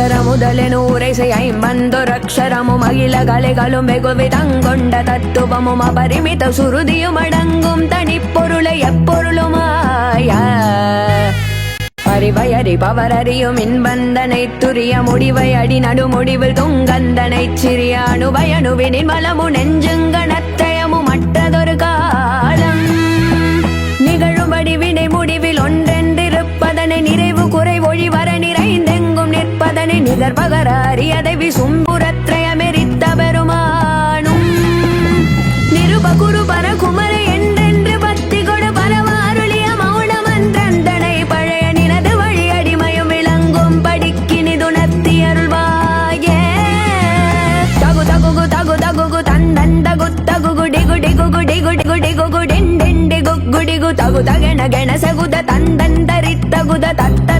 முதலெனு உரைசை ஐம்பந்தொரக்ஷரமு அகில கலைகளும் வெகுவிதங்கொண்ட தத்துவமும் அபரிமித சுருதியும் அடங்கும் தனிப்பொருளை எப்பொருளுமாய. அறிவை அறிபவர் அறியும் இன்பந்தனை துரிய முடிவை அடி நடுமுடிவில் துங்கந்தனை சிறிய அணுவை அணுவினின் மலமு நெஞ்சுங்கணத்தயமு மற்றதொரு காலம். நிகழும் வடிவினை വിദർഭകരാരിയതെവി സുംബുരത്രയമരിത്ത പെരുമാണും നിരുപകുരു പരകുമര എന്തെന്ന് പത്തികൊടു പരവാരുളിയ മൗനമന്ത്രന്തണൈ പഴയ നിനത് വഴി അടിമയും വിളങ്കും പഠിക്കിനി തുണത്തി അരുൾവായേ തകു തകുകു തകു തകുകു തന്തൻ തകു തകുകു ഡിഗു ഡിഗുകു ഡിഗു ഡിഗു ഡിഗുകു ഡിൻ ഡിൻ ഡിഗു ഗുഡിഗു തകു തകണ ഗണ സകുത തന്തൻ തരിത്തകുത തത്ത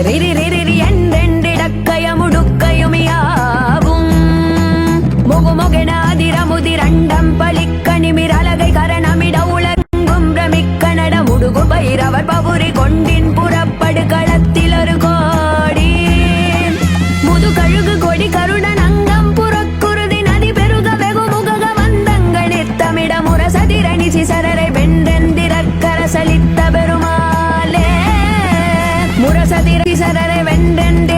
రిరి రిరి ఎండెండిడక్కయ ముడుక్కయ முரசதிர சரணை வெண்டென்று